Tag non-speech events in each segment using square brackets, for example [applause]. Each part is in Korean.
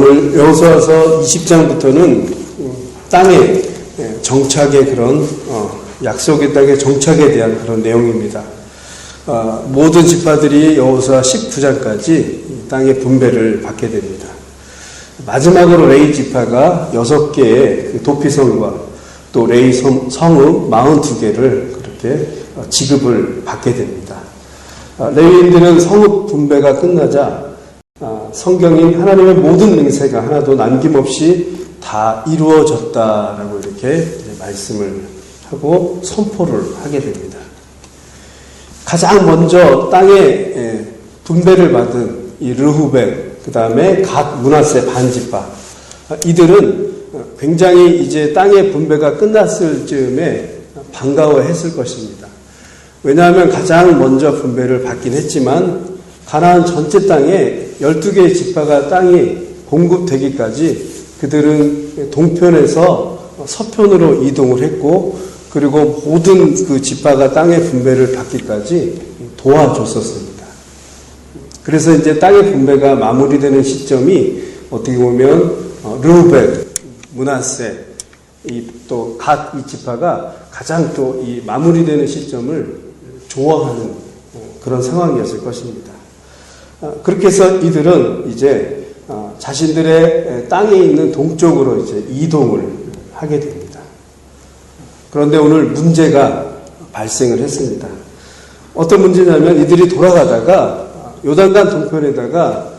오늘 여호수아서 20장부터는 땅의 예, 정착의 그런 어, 약속의 땅의 정착에 대한 그런 내용입니다. 어, 모든 지파들이 여호수아 19장까지 땅의 분배를 받게 됩니다. 마지막으로 레이 지파가 6개의 그 도피성과 또 레이 성, 성읍 42개를 그렇게 어, 지급을 받게 됩니다. 어, 레위인들은 성읍 분배가 끝나자 아, 성경인 하나님의 모든 맹세가 하나도 남김없이 다 이루어졌다라고 이렇게 말씀을 하고 선포를 하게 됩니다. 가장 먼저 땅에 예, 분배를 받은 이 르후벤, 그 다음에 갓 문하세 반지파 아, 이들은 굉장히 이제 땅의 분배가 끝났을 즈음에 반가워했을 것입니다. 왜냐하면 가장 먼저 분배를 받긴 했지만 가나안 전체 땅에 12개의 지파가 땅이 공급되기까지 그들은 동편에서 서편으로 이동을 했고 그리고 모든 그 지파가 땅의 분배를 받기까지 도와줬었습니다. 그래서 이제 땅의 분배가 마무리되는 시점이 어떻게 보면 어, 르우벤, 문하세, 또각 이 지파가 가장 또 이 마무리되는 시점을 좋아하는 어, 그런 상황이었을 것입니다. 어, 그렇게 해서 이들은 이제 어, 자신들의 땅에 있는 동쪽으로 이제 이동을 하게 됩니다. 그런데 오늘 문제가 발생을 했습니다. 어떤 문제냐면 이들이 돌아가다가 요단강 동편에다가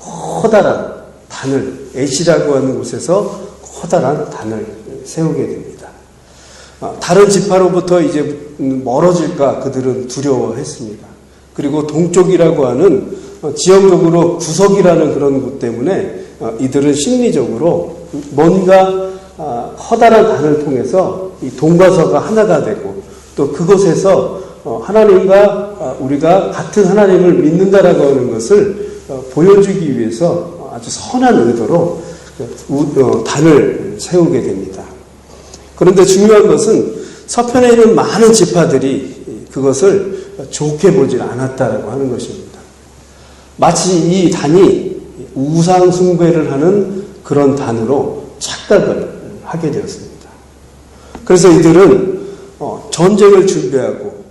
커다란 단을 애시라고 하는 곳에서 커다란 단을 세우게 됩니다. 다른 지파로부터 이제 멀어질까 그들은 두려워했습니다. 그리고 동쪽이라고 하는 지형적으로 구석이라는 그런 것 때문에 이들은 심리적으로 뭔가 커다란 단을 통해서 이 동과서가 하나가 되고 또 그곳에서 하나님과 우리가 같은 하나님을 믿는다라고 하는 것을 보여주기 위해서 아주 선한 의도로 단을 세우게 됩니다. 그런데 중요한 것은 서편에 있는 많은 지파들이 그것을 좋게 보질 않았다라고 하는 것입니다. 마치 이 단이 우상 숭배를 하는 그런 단으로 착각을 하게 되었습니다. 그래서 이들은 어, 전쟁을 준비하고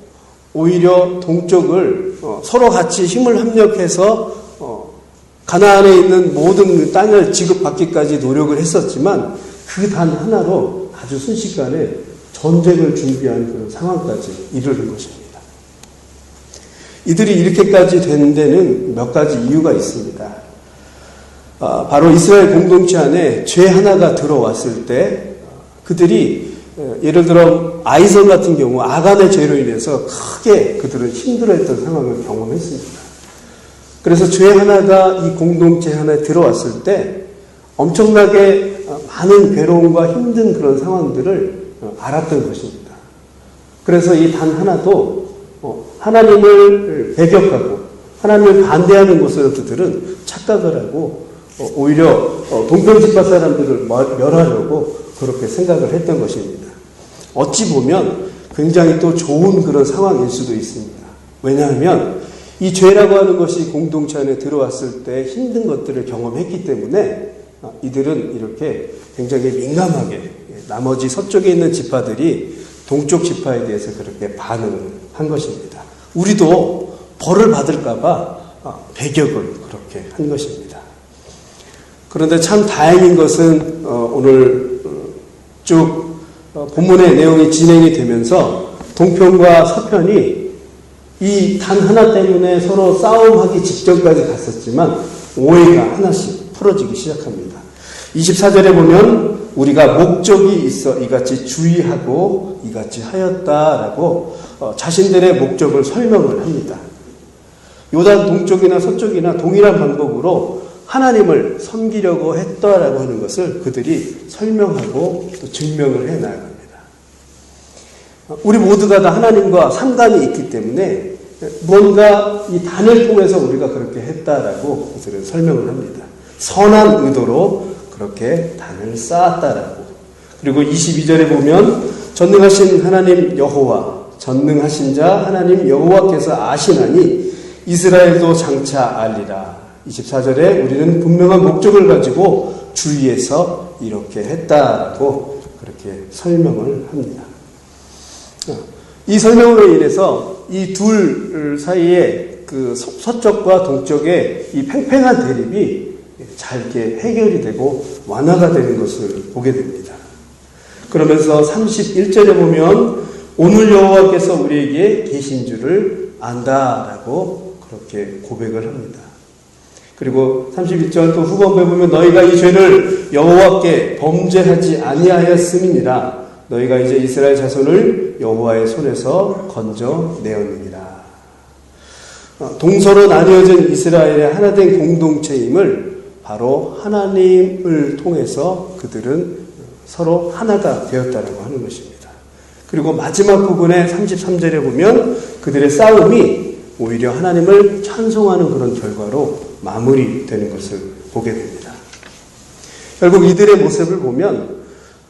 오히려 동쪽을 어, 서로 같이 힘을 합력해서 어, 가나안에 있는 모든 그 땅을 지급받기까지 노력을 했었지만 그 단 하나로 아주 순식간에 전쟁을 준비하는 그런 상황까지 이르는 것입니다. 이들이 이렇게까지 된 데는 몇 가지 이유가 있습니다. 아, 바로 이스라엘 공동체 안에 죄 하나가 들어왔을 때 그들이 예를 들어 아이성 같은 경우 아간의 죄로 인해서 크게 그들은 힘들어했던 상황을 경험했습니다. 그래서 죄 하나가 이 공동체 하나에 들어왔을 때 엄청나게 많은 괴로움과 힘든 그런 상황들을 알았던 것입니다. 그래서 이 단 하나도 어, 하나님을 배격하고 하나님을 반대하는 것으로 그들은 착각을 하고 어, 오히려 어, 동편집파 사람들을 멸하려고 그렇게 생각을 했던 것입니다. 어찌 보면 굉장히 또 좋은 그런 상황일 수도 있습니다. 왜냐하면 이 죄라고 하는 것이 공동체 안에 들어왔을 때 힘든 것들을 경험했기 때문에 이들은 이렇게 굉장히 민감하게 나머지 서쪽에 있는 지파들이 동쪽 지파에 대해서 그렇게 반응한 것입니다. 우리도 벌을 받을까봐 배격을 그렇게 한 것입니다. 그런데 참 다행인 것은 오늘 쭉 본문의 내용이 진행이 되면서 동편과 서편이 이 단 하나 때문에 서로 싸움하기 직전까지 갔었지만 오해가 하나씩 풀어지기 시작합니다. 24절에 보면 우리가 목적이 있어 이같이 주의하고 이같이 하였다라고 자신들의 목적을 설명을 합니다. 요단 동쪽이나 서쪽이나 동일한 방법으로 하나님을 섬기려고 했다라고 하는 것을 그들이 설명하고 또 증명을 해 나갑니다. 우리 모두가 다 하나님과 상관이 있기 때문에 뭔가 이 단을 통해서 우리가 그렇게 했다라고 그들은 설명을 합니다. 선한 의도로 그렇게 단을 쌓았다라고. 그리고 22절에 보면 전능하신 하나님 여호와 전능하신 자 하나님 여호와께서 아시나니 이스라엘도 장차 알리라. 24절에 우리는 분명한 목적을 가지고 주위에서 이렇게 했다라고 그렇게 설명을 합니다. 이 설명으로 인해서 이 둘 사이에 그 서쪽과 동쪽의 이 팽팽한 대립이 잘 이렇게 해결이 되고 완화가 되는 것을 보게 됩니다. 그러면서 31절에 보면 오늘 여호와께서 우리에게 계신 줄을 안다라고 그렇게 고백을 합니다. 그리고 31절 또 후반부에 보면 너희가 이 죄를 여호와께 범죄하지 아니하였음이니라 너희가 이제 이스라엘 자손을 여호와의 손에서 건져 내었느니라. 어, 동서로 나뉘어진 이스라엘의 하나된 공동체임을 바로 하나님을 통해서 그들은 서로 하나가 되었다라고 하는 것입니다. 그리고 마지막 부분에 33절에 보면 그들의 싸움이 오히려 하나님을 찬송하는 그런 결과로 마무리되는 것을 보게 됩니다. 결국 이들의 모습을 보면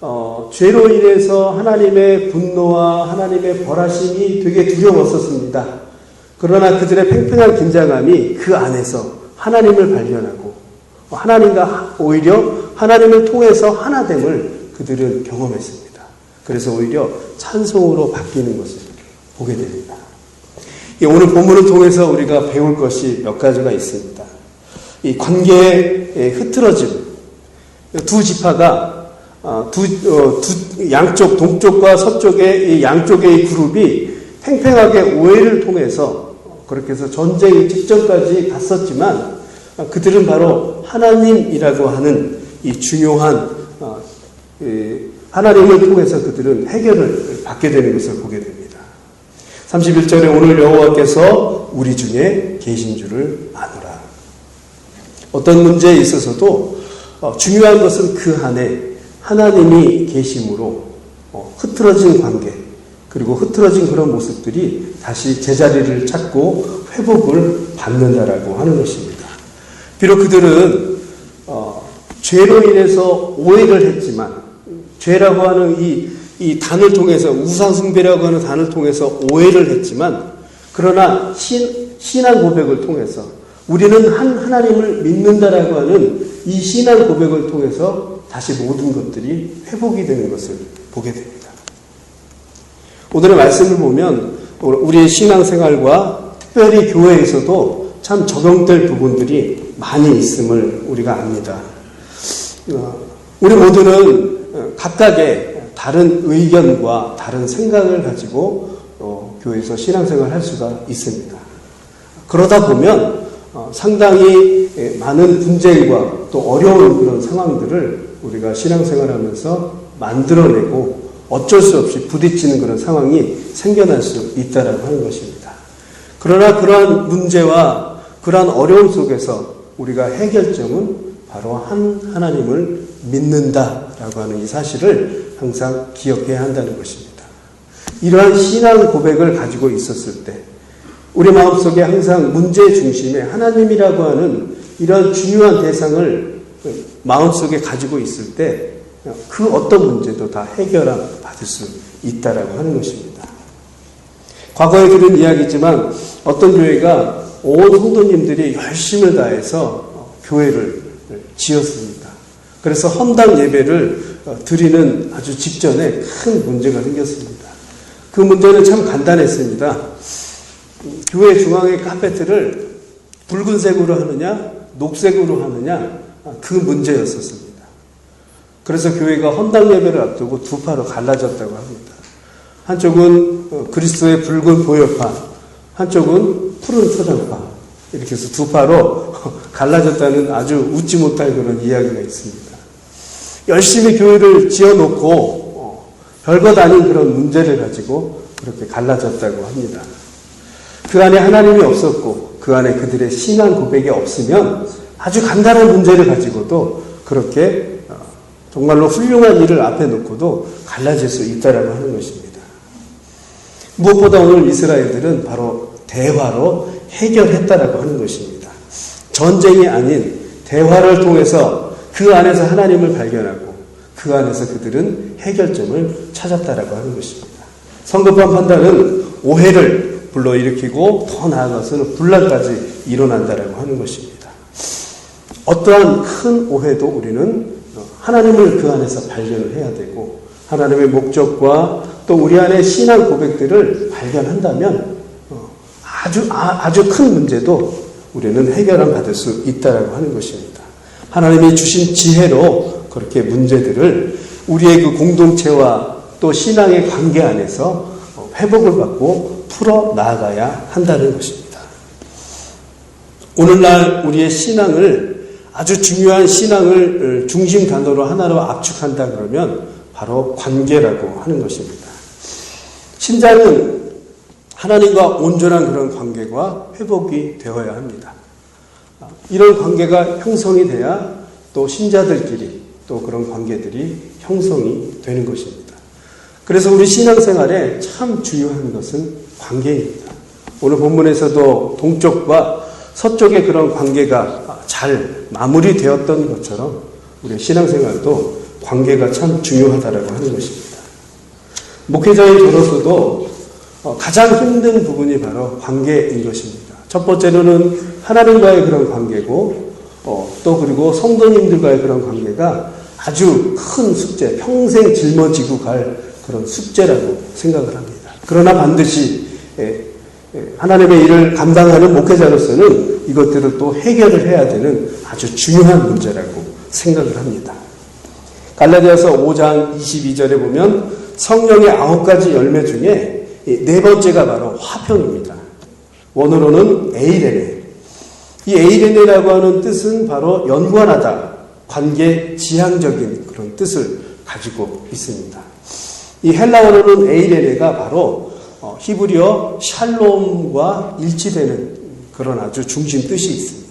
어, 죄로 인해서 하나님의 분노와 하나님의 벌하심이 되게 두려웠었습니다. 그러나 그들의 팽팽한 긴장감이 그 안에서 하나님을 발견하고 하나님과 오히려 하나님을 통해서 하나됨을 그들은 경험했습니다. 그래서 오히려 찬송으로 바뀌는 것을 보게 됩니다. 오늘 본문을 통해서 우리가 배울 것이 몇 가지가 있습니다. 이 관계의 흐트러짐, 두 지파가 두, 어, 두, 양쪽 동쪽과 서쪽의 이 양쪽의 그룹이 팽팽하게 오해를 통해서 그렇게 해서 전쟁 직전까지 갔었지만 그들은 바로 하나님이라고 하는 이 중요한 어, 하나님을 통해서 그들은 해결을 받게 되는 것을 보게 됩니다. 31절에 오늘 여호와께서 우리 중에 계신 줄을 아노라. 어떤 문제에 있어서도 어, 중요한 것은 그 안에 하나님이 계심으로 어, 흐트러진 관계 그리고 흐트러진 그런 모습들이 다시 제자리를 찾고 회복을 받는다라고 하는 것입니다. 비록 그들은 어, 죄로 인해서 오해를 했지만 죄라고 하는 이, 이 단을 통해서 우상숭배라고 하는 단을 통해서 오해를 했지만 그러나 신, 신앙 고백을 통해서 우리는 한 하나님을 믿는다라고 하는 이 신앙 고백을 통해서 다시 모든 것들이 회복이 되는 것을 보게 됩니다. 오늘의 말씀을 보면 우리의 신앙생활과 특별히 교회에서도 참 적용될 부분들이 많이 있음을 우리가 압니다. 어, 우리 모두는 각각의 다른 의견과 다른 생각을 가지고 어, 교회에서 신앙생활을 할 수가 있습니다. 그러다 보면 어, 상당히 많은 분쟁과 또 어려운 그런 상황들을 우리가 신앙생활하면서 만들어내고 어쩔 수 없이 부딪히는 그런 상황이 생겨날 수 있다라고 하는 것입니다. 그러나 그러한 문제와 그러한 어려움 속에서 우리가 해결점은 바로 한 하나님을 믿는다라고 하는 이 사실을 항상 기억해야 한다는 것입니다. 이러한 신앙 고백을 가지고 있었을 때 우리 마음속에 항상 문제 중심에 하나님이라고 하는 이러한 중요한 대상을 마음속에 가지고 있을 때 그 어떤 문제도 다 해결함 받을 수 있다라고 하는 것입니다. 과거에 들은 이야기지만 어떤 교회가 온 성도님들이 열심을 다해서 교회를 지었습니다. 그래서 헌당 예배를 드리는 아주 직전에 큰 문제가 생겼습니다. 그 문제는 참 간단했습니다. 교회 중앙의 카페트를 붉은색으로 하느냐, 녹색으로 하느냐, 그 문제였었습니다. 그래서 교회가 헌당 예배를 앞두고 두 파로 갈라졌다고 합니다. 한쪽은 어, 그리스도의 붉은 보혈파, 한쪽은 푸른 초장파. 이렇게 해서 두 파로 [laughs] 갈라졌다는 아주 웃지 못할 그런 이야기가 있습니다. 열심히 교회를 지어놓고 어, 별것 아닌 그런 문제를 가지고 그렇게 갈라졌다고 합니다. 그 안에 하나님이 없었고 그 안에 그들의 신앙 고백이 없으면 아주 간단한 문제를 가지고도 그렇게 어, 정말로 훌륭한 일을 앞에 놓고도 갈라질 수 있다라고 하는 것입니다. 무엇보다 오늘 이스라엘들은 바로 대화로 해결했다라고 하는 것입니다. 전쟁이 아닌 대화를 통해서 그 안에서 하나님을 발견하고 그 안에서 그들은 해결점을 찾았다라고 하는 것입니다. 성급한 판단은 오해를 불러일으키고 더 나아가서는 분란까지 일어난다라고 하는 것입니다. 어떠한 큰 오해도 우리는 하나님을 그 안에서 발견을 해야 되고 하나님의 목적과 또 우리 안의 신앙 고백들을 발견한다면 어, 아주 아, 주큰 문제도 우리는 해결을 받을 수 있다라고 하는 것입니다. 하나님이 주신 지혜로 그렇게 문제들을 우리의 그 공동체와 또 신앙의 관계 안에서 어, 회복을 받고 풀어 나아가야 한다는 것입니다. 오늘날 우리의 신앙을 아주 중요한 신앙을 중심 단어로 하나로 압축한다 그러면 바로 관계라고 하는 것입니다. 신자는 하나님과 온전한 그런 관계가 회복이 되어야 합니다. 이런 관계가 형성이 돼야 또 신자들끼리 또 그런 관계들이 형성이 되는 것입니다. 그래서 우리 신앙생활에 참 중요한 것은 관계입니다. 오늘 본문에서도 동쪽과 서쪽의 그런 관계가 잘 마무리되었던 것처럼 우리 신앙생활도 관계가 참 중요하다라고 하는 것입니다. 목회자인 저로서도 어, 가장 힘든 부분이 바로 관계인 것입니다. 첫 번째로는 하나님과의 그런 관계고 어, 또 그리고 성도님들과의 그런 관계가 아주 큰 숙제, 평생 짊어지고 갈 그런 숙제라고 생각을 합니다. 그러나 반드시 예, 예, 하나님의 일을 감당하는 목회자로서는 이것들을 또 해결을 해야 되는 아주 중요한 문제라고 생각을 합니다. 갈라디아서 5장 22절에 보면 성령의 아홉 가지 열매 중에 네 번째가 바로 화평입니다. 원어로는 에이레네. 이 에이레네라고 하는 뜻은 바로 연관하다, 관계 지향적인 그런 뜻을 가지고 있습니다. 이 헬라어로는 에이레네가 바로 어, 히브리어 샬롬과 일치되는 그런 아주 중심 뜻이 있습니다.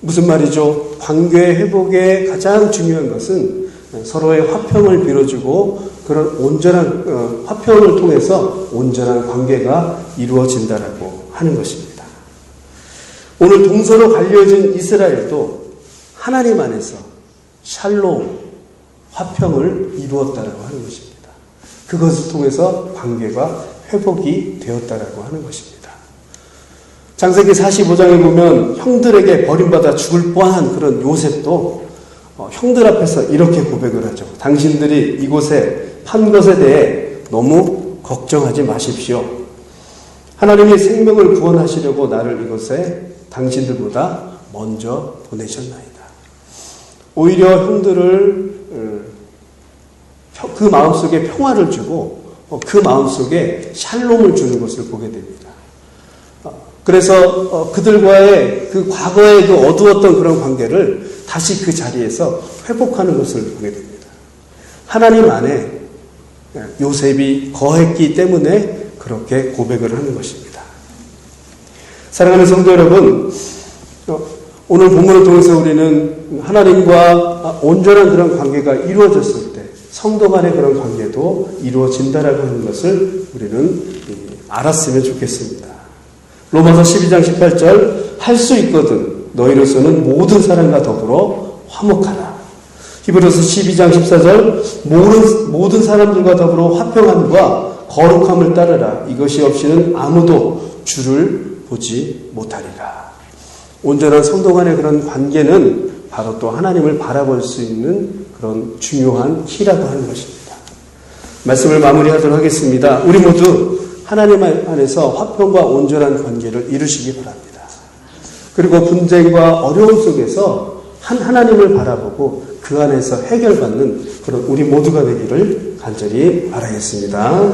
무슨 말이죠? 관계 회복의 가장 중요한 것은 서로의 화평을 빌어주고 그런 온전한 어, 화평을 통해서 온전한 관계가 이루어진다라고 하는 것입니다. 오늘 동서로 갈려진 이스라엘도 하나님 안에서 샬롬 화평을 이루었다라고 하는 것입니다. 그것을 통해서 관계가 회복이 되었다라고 하는 것입니다. 창세기 45장에 보면 형들에게 버림받아 죽을 뻔한 그런 요셉도 어, 형들 앞에서 이렇게 고백을 하죠. 당신들이 이곳에 판 것에 대해 너무 걱정하지 마십시오. 하나님이 생명을 구원하시려고 나를 이곳에 당신들보다 먼저 보내셨나이다. 오히려 형들을 어, 그 마음속에 평화를 주고 어, 그 마음속에 샬롬을 주는 것을 보게 됩니다. 그래서 그들과의 그 과거의 그 어두웠던 그런 관계를 다시 그 자리에서 회복하는 것을 보게 됩니다. 하나님 안에 요셉이 거했기 때문에 그렇게 고백을 하는 것입니다. 사랑하는 성도 여러분, 어, 오늘 본문을 통해서 우리는 하나님과 온전한 그런 관계가 이루어졌을 때 성도 간의 그런 관계도 이루어진다라고 하는 것을 우리는 알았으면 좋겠습니다. 로마서 12장 18절 할 수 있거든 너희로서는 모든 사람과 더불어 화목하라. 히브리서 12장 14절 모든, 모든 사람들과 더불어 화평함과 거룩함을 따르라. 이것이 없이는 아무도 주를 보지 못하리라. 온전한 성도 간의 그런 관계는 바로 또 하나님을 바라볼 수 있는 그런 중요한 키라고 하는 것입니다. 말씀을 마무리하도록 하겠습니다. 우리 모두 하나님 안에서 화평과 온전한 관계를 이루시기 바랍니다. 그리고 분쟁과 어려움 속에서 한 하나님을 바라보고 그 안에서 해결받는 그런 우리 모두가 되기를 간절히 바라겠습니다.